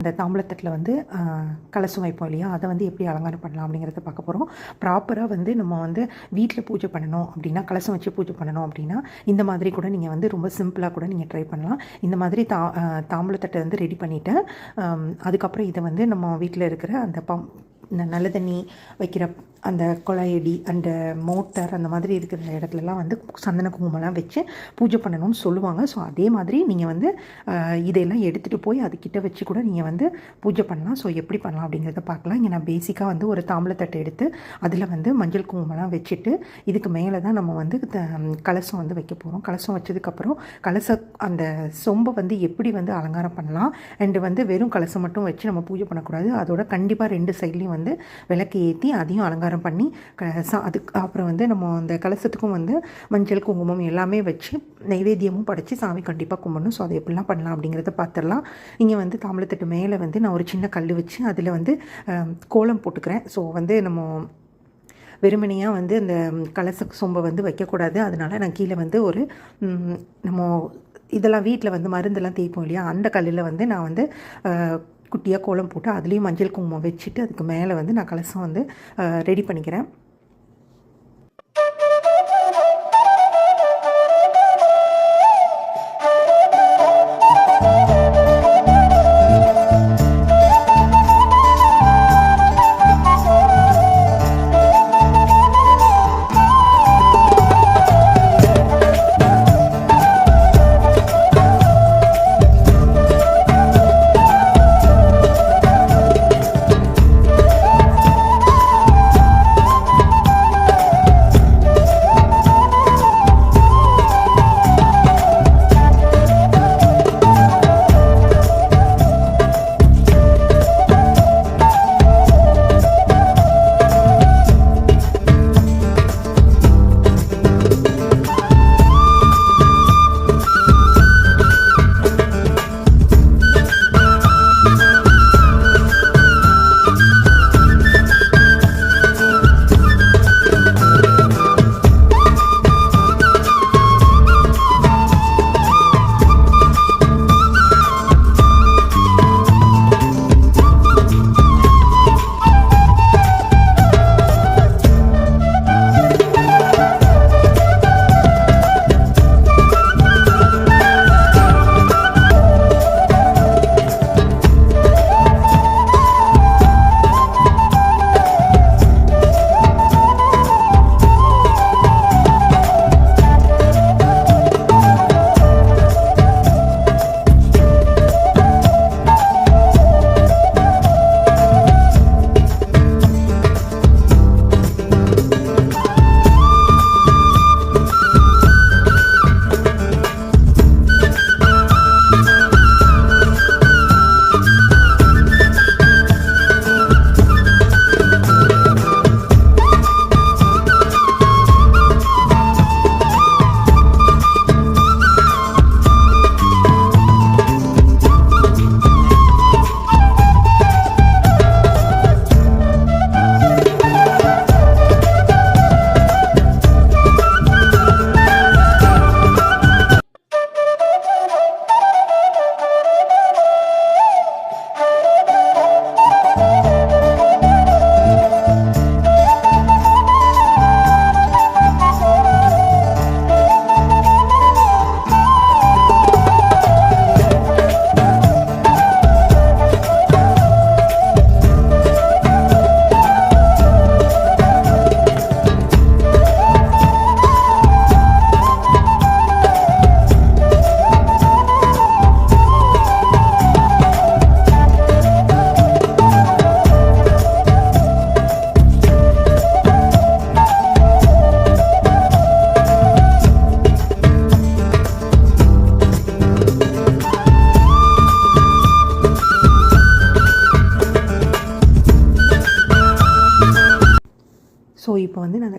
இந்த தாம்பளத்தட்டில் வந்து கலசம் வைப்போம் இல்லையா? அதை வந்து எப்படி அலங்காரம் பண்ணலாம் அப்படிங்கிறத பார்க்க போகிறோம் ப்ராப்பராக வந்து நம்ம வந்து வீட்டில் பூஜை பண்ணணும் அப்படின்னா கலசம் வச்சு பூஜை பண்ணணும் அப்படின்னா இந்த மாதிரி கூட நீங்கள் வந்து ரொம்ப சிம்பிளாக கூட நீங்கள் ட்ரை பண்ணலாம். இந்த மாதிரி தா அஹ், தாம்பூலத்தட்டை வந்து ரெடி பண்ணிவிட்டேன் அதுக்கப்புறம் இதை வந்து நம்ம வீட்டில் இருக்கிற அந்த பம் இந்த நல்ல தண்ணி வைக்கிற அந்த குழாயடி அந்த மோட்டர் அந்த மாதிரி இருக்கிற இடத்துலலாம் வந்து சந்தன குங்குமம்லாம் வச்சு பூஜை பண்ணணும்னு சொல்லுவாங்க. ஸோ அதே மாதிரி நீங்கள் வந்து இதையெல்லாம் எடுத்துகிட்டு போய் அதுக்கிட்ட வச்சு கூட நீங்கள் வந்து பூஜை பண்ணலாம். ஸோ எப்படி பண்ணலாம் அப்படிங்கிறத பார்க்கலாம். இங்கே நான் பேசிக்காக வந்து ஒரு தாம்பளத்தட்டை எடுத்து அதில் வந்து மஞ்சள் குங்குமம்லாம் வச்சுட்டு இதுக்கு மேலே தான் நம்ம வந்து த- கலசம் வந்து வைக்க போகிறோம் கலசம் வச்சதுக்கப்புறம் கலச அந்த சொம்பை வந்து எப்படி வந்து அலங்காரம் பண்ணலாம்? அண்டு வந்து வெறும் கலசம் மட்டும் வச்சு நம்ம பூஜை பண்ணக்கூடாது. அதோட கண்டிப்பாக ரெண்டு சைட்லேயும் வந்து விளக்கு ஏற்றி அதையும் அலங்காரம் பண்ணி க சா- அதுக்கு அப்புறம் வந்து நம்ம அந்த கலசத்துக்கும் வந்து மஞ்சள் குங்குமம் எல்லாமே வச்சு நைவேத்தியமும் படைச்சி சாமி கண்டிப்பாக கும்பிடணும். ஸோ அதை எப்படிலாம் பண்ணலாம் அப்படிங்கிறத பார்த்துடலாம் இங்கே வந்து தாம்பளத்தட்டு மேலே வந்து நான் ஒரு சின்ன கல் வச்சு அதில் வந்து கோலம் போட்டுக்கிறேன். ஸோ வந்து நம்ம வெறுமனையாக வந்து அந்த கலச சொம்பை வந்து வைக்கக்கூடாது. அதனால் நான் கீழே வந்து ஒரு நம்ம இதெல்லாம் வீட்டில் வந்து மருந்தெல்லாம் தேய்ப்போம் இல்லையா? அந்த கல்லில் வந்து நான் வந்து குட்டியாக கோலம் போட்டு அதுலேயும் மஞ்சள் குங்குமம் வச்சுட்டு அதுக்கு மேலே வந்து நான் கலசம் வந்து ரெடி பண்ணிக்கிறேன்.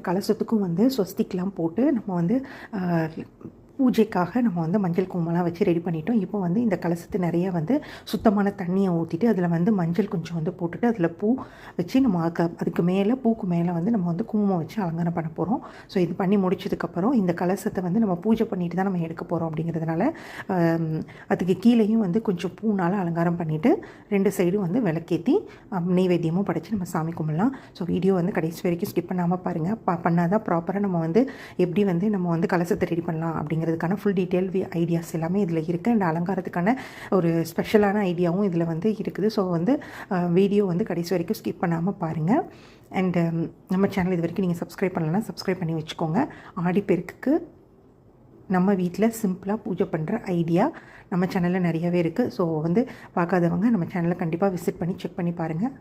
கலசத்துக்கும் வந்து ஸ்வஸ்திக்லாம் போட்டு நம்ம வந்து பூஜைக்காக நம்ம வந்து மஞ்சள் குங்குமம்லாம் வச்சு ரெடி பண்ணிட்டோம். இப்போ வந்து இந்த கலசத்து நிறைய வந்து சுத்தமான தண்ணியை ஊற்றிட்டு அதில் வந்து மஞ்சள் கொஞ்சம் வந்து போட்டுட்டு அதில் பூ வச்சு நம்ம அதுக்கு மேலே பூக்கு மேலே வந்து நம்ம வந்து குங்குமம் வச்சு அலங்காரம் பண்ண போகிறோம் ஸோ இது பண்ணி முடிச்சதுக்கப்புறம் இந்த கலசத்தை வந்து நம்ம பூஜை பண்ணிட்டு தான் நம்ம எடுக்க போகிறோம் அப்படிங்கிறதுனால அதுக்கு கீழேயும் வந்து கொஞ்சம் பூனால் அலங்காரம் பண்ணிவிட்டு ரெண்டு சைடும் வந்து விளக்கேற்றி நெய்வேத்தியமும் படைச்சு நம்ம சாமி கும்பிடலாம். ஸோ வீடியோ வந்து கடைசி வரைக்கும் ஸ்கிப் பண்ணாமல் பாருங்கள் ப பண்ணாதான் ப்ராப்பராக நம்ம வந்து எப்படி வந்து நம்ம வந்து கலசத்தை ரெடி பண்ணலாம் அப்படிங்கிறது அப்படிங்கிறதுக்கான ஃபுல் டீட்டெயில் ஐடியாஸ் எல்லாமே இதில் இருக்குது அண்ட் அலங்காரத்துக்கான ஒரு ஸ்பெஷலான ஐடியாவும் இதில் வந்து இருக்குது. ஸோ வந்து வீடியோ வந்து கடைசி வரைக்கும் ஸ்கிப் பண்ணாமல் பாருங்கள் அண்டு um, நம்ம சேனல் இது வரைக்கும் நீங்கள் சப்ஸ்கிரைப் பண்ணலன்னா சப்ஸ்கிரைப் பண்ணி வச்சுக்கோங்க. ஆடிப்பெருக்குக்கு நம்ம வீட்டில் சிம்பிளாக பூஜை பண்ணுற ஐடியா நம்ம சேனலில் நிறையவே இருக்குது ஸோ வந்து பார்க்காதவங்க நம்ம சேனலை கண்டிப்பாக விசிட் பண்ணி செக் பண்ணி பாருங்கள்